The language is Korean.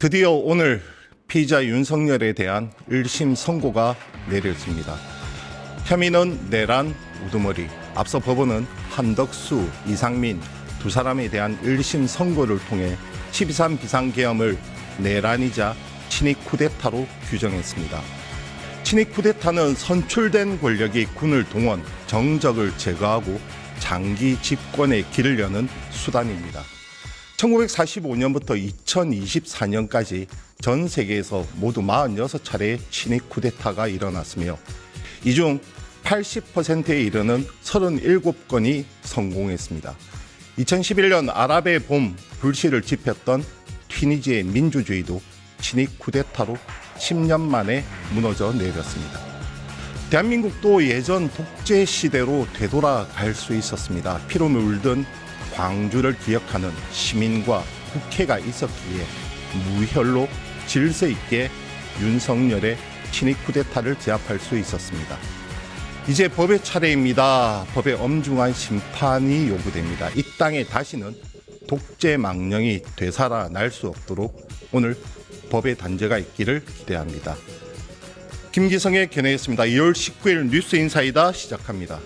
드디어 오늘 피의자 윤석열에 대한 1심 선고가 내려집니다. 혐의는 내란, 우두머리. 앞서 법원은 한덕수, 이상민 두 사람에 대한 1심 선고를 통해 12.3 비상계엄을 내란이자 친익 쿠데타로 규정했습니다. 친익 쿠데타는 선출된 권력이 군을 동원, 정적을 제거하고 장기 집권의 길을 여는 수단입니다. 1945년부터 2024년까지 전 세계에서 모두 46차례의 친익 쿠데타가 일어났으며 이 중 80%에 이르는 37건이 성공했습니다. 2011년 아랍의 봄 불씨를 지폈던 튀니지의 민주주의도 친익 쿠데타로 10년 만에 무너져 내렸습니다. 대한민국도 예전 독재 시대로 되돌아갈 수 있었습니다. 피로 물든 광주를 기억하는 시민과 국회가 있었기에 무혈로 질서 있게 윤석열의 친익 쿠데타를 제압할 수 있었습니다. 이제 법의 차례입니다. 법의 엄중한 심판이 요구됩니다. 이 땅에 다시는 독재 망령이 되살아날 수 없도록 오늘 법의 단죄가 있기를 기대합니다. 김기성의 견해였습니다. 2월 19일 뉴스 인사이다 시작합니다.